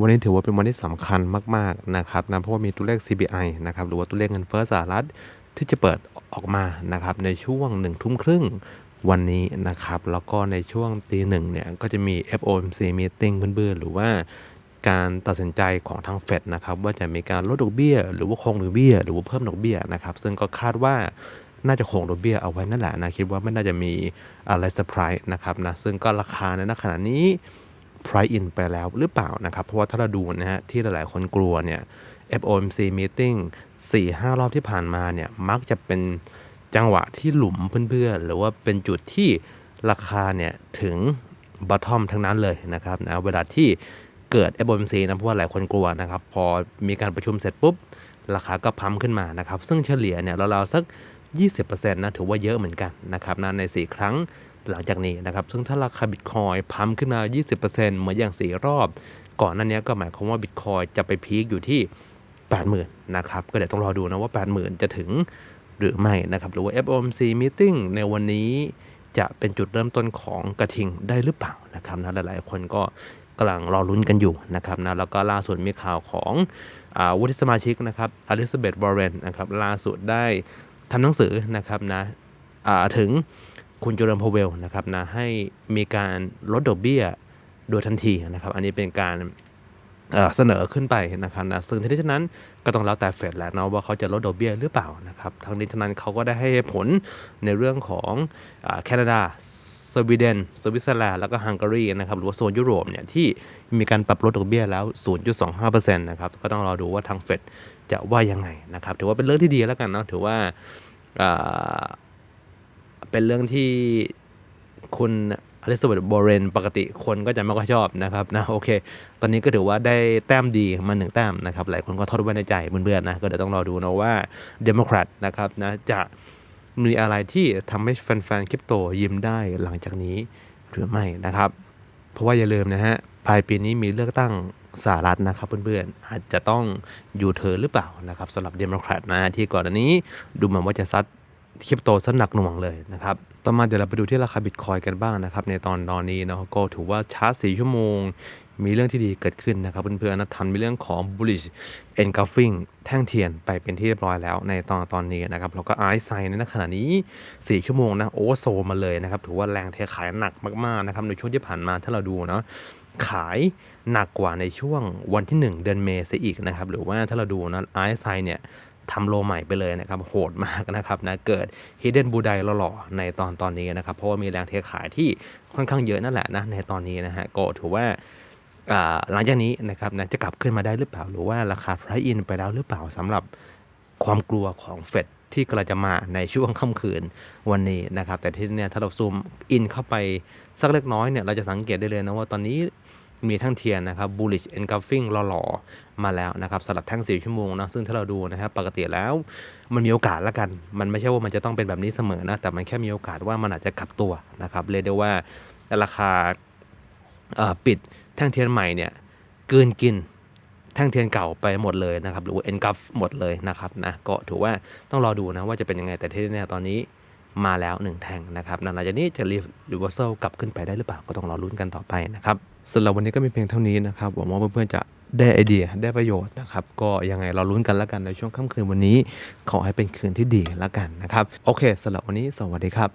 วันนี้ถือว่าเป็นวันที่สำคัญมากๆนะครับนะเพราะว่ามีตัวเลข CPI นะครับหรือว่าตัวเลขเงินเฟ้อสหรัฐที่จะเปิดออกมานะครับในช่วงหนึ่งทุ่มครึ่งวันนี้นะครับ แล้วก็ในช่วงตีหนึ่งเนี่ยก็จะมี FOMC meeting เพื่อนๆหรือว่าการตัดสินใจของทางเฟดนะครับว่าจะมีการลดดอกเบี้ย หรือว่าคงดอกเบี้ย หรือว่าเพิ่มดอกเบี้ยนะครับ ซึ่งก็คาดว่าน่าจะคงดอกเบี้ยเอาไว้นั่นแหละนะคิดว่าไม่น่าจะมีอะไรเซอร์ไพรส์นะครับนะซึ่งก็ราคาในขณะนี้ price in ไปแล้วหรือเปล่านะครับ เพราะว่าถ้าเราดูนะฮะที่หลายๆคนกลัวเนี่ย FOMC meeting 4-5 รอบที่ผ่านมาเนี่ยมักจะเป็นจังหวะที่หลุมเพื่อนๆ หรือว่าเป็นจุดที่ราคาเนี่ยถึง bottom ทั้งนั้นเลยนะครับนะเวลาที่เกิด FOMC นะเพราะว่าหลายคนกลัวนะครับ พอมีการประชุมเสร็จปุ๊บ ราคาก็พัมขึ้นมานะครับ ซึ่งเฉลี่ยเนี่ยเราๆสัก 20%นะถือว่าเยอะเหมือนกันนะครับนะใน 4 ครั้ง หลังจากนี้นะครับ ซึ่งถ้าราคาบิตคอยพัมขึ้นมา 20%เหมือนอย่าง 4 รอบ ก่อนหนั้นนี้ยก็หมายความว่าบิตคอยจะไปพีคอยู่ที่ 80,000 นะครับ ก็เดี๋ยวต้องรอดูนะว่า 80,000 จะถึงหรือไม่นะครับ หรือว่า FOMC meeting ในวันนี้จะเป็นจุดเริ่มต้นของกระทิงได้หรือเปล่านะครับนะหลายๆ คนก็กำลังรอลุ้นกันอยู่นะครับนะแล้วก็ล่าสุดมีข่าวของอาวุฒิสมาชิกนะครับอลิซาเบธวอร์เรนนะครับล่าสุดได้ทำหนังสือนะครับนะอ่าถึง คุณโจเรมพาวเวลนะครับนะให้มีการลดดอกเบี้ยโดยทันทีนะครับ อันนี้เป็นการเอ่อเสนอขึ้นไปนะครับนะซึ่งทั้งนี้ทั้งนั้นก็ต้องแล้วแต่เฟดแหละเนาะว่าเขาจะลดดอกเบี้ยหรือเปล่านะครับทั้งนี้ทั้งนั้นเขาก็ได้ให้ผลในเรื่องของอแคนาดาสวีเดนสวิตเซอร์แลนด์แล้วก็ฮังการีนะครับหรือว่าโซนยุโรปเนี่ยที่มีการปรับลดดอกเบี้ยแล้ว 0.25%นะครับก็ต้องรอดูว่าทางเฟดจะว่ายังไงนะครับถือว่าเป็นเรื่องที่ดีแล้วกันเนาะถือว่าอ่า เป็นเรื่องที่คุณอลิซาเบธบอเรนปกติคนก็จะไม่ค่อยชอบนะครับนะโอเค ตอนนี้ก็ถือว่าได้แต้มดีมาหนึ่งแต้มนะครับหลายคนก็ทอดไว้ในใจเพื่อนๆนะก็เดี๋ยวต้องรอดูนะว่าเดโมแครตนะครับนะจะมีอะไรที่ทำให้แฟนๆคริปโตยิ้มได้หลังจากนี้หรือไม่นะครับ เพราะว่าอย่าลืมนะฮะปลายปีนี้มีเลือกตั้งสหรัฐนะครับเพื่อนๆ อาจจะต้องอยู่เทิร์นหรือเปล่านะครับสำหรับเดโมแครตนะที่ก่อนอันนี้ดูเหมือนว่าจะซัด คริปโตซะหนักหน่วงเลยนะครับต่อมาเดี๋ยวเราไปดูที่ราคาบิตคอยกันบ้างนะครับ ในตอนตอนนี้เนาะก็ถือว่าชาร์จ4ชั่วโมง มีเรื่องที่ดีเกิดขึ้นนะครับ เพื่อนๆนะทันมีเรื่องของ bullish engulfing แท่งเทียนไปเป็นที่เรียบร้อยแล้วในตอนตอนนี้นะครับแล้วก็ไอซ์ไซน์ในขณะนี้ 4 ชั่วโมงนะโอเวอร์โซมาเลยนะครับ ถือว่าแรงเทขายหนักมากๆนะครับในช่วงที่ผ่านมาถ้าเราดูเนาะขายหนักกว่าในช่วงวันที่ 1 เดือนเมษายนอีกนะครับ หรือว่าถ้าเราดูนะไอซ์ไซเนี่ย ทำโลใหม่ไปเลยนะครับโหดมากนะครับนะเกิด Hidden b u d a i หล่อๆในตอนตอนนี้นะครับ เพราะว่ามีแรงเทขายที่ค่อนข้างเยอะนั่นแหละนะในตอนนี้นะฮะก็ถือว่าหลังจากนี้นะครับนะจะกลับขึ้นมาได้หรือเปล่า หรือว่าราคา price in ไปแล้วหรือเปล่าสำหรับความกลัวของเฟดที่กำลังจะมาในช่วงค่ำคืนวันนี้นะครับ แต่ที่เนี่ยถ้าเราซูมอินเข้าไปสักเล็กน้อยเนี่ยเราจะสังเกตได้เลยนะว่าตอนนี้ มีทั้งเทียนนะครับ bullish engulfing หล่อๆ มาแล้วนะครับสำหรับแท่ง4ชั่วโมงนะซึ่งถ้าเราดูนะครับปกติแล้วมันมีโอกาสละกัน มันไม่ใช่ว่ามันจะต้องเป็นแบบนี้เสมอนะแต่มันแค่มีโอกาสว่ามันอาจจะกลับตัวนะครับเรียกได้ว่าราคาปิดแท่งเทียนใหม่เนี่ยเกินกินแท่งเทียนเก่าไปหมดเลยนะครับหรือว่าเอ็นกัฟหมดเลยนะครับนะก็ถือว่าต้องรอดูนะว่าจะเป็นยังไงแต่ที่แน่ตอนนี้ มาแล้วหนึ่งแท่งนะครับหลังจากนี้จะรีรีเวอร์ซลกลับขึ้นไปได้หรือเปล่าก็ต้องรอรุ้นกันต่อไปนะครับสำหรับวันนี้ก็มีเพียงเท่านี้นะครับหวังว่าเพื่อนๆจะได้ไอเดียได้ประโยชน์นะครับ ก็ยังไงเราลุ้นกันแล้วกันในช่วงค่ำคืนวันนี้ ขอให้เป็นคืนที่ดีแล้วกันนะครับ โอเคสำหรับวันนี้สวัสดีครับ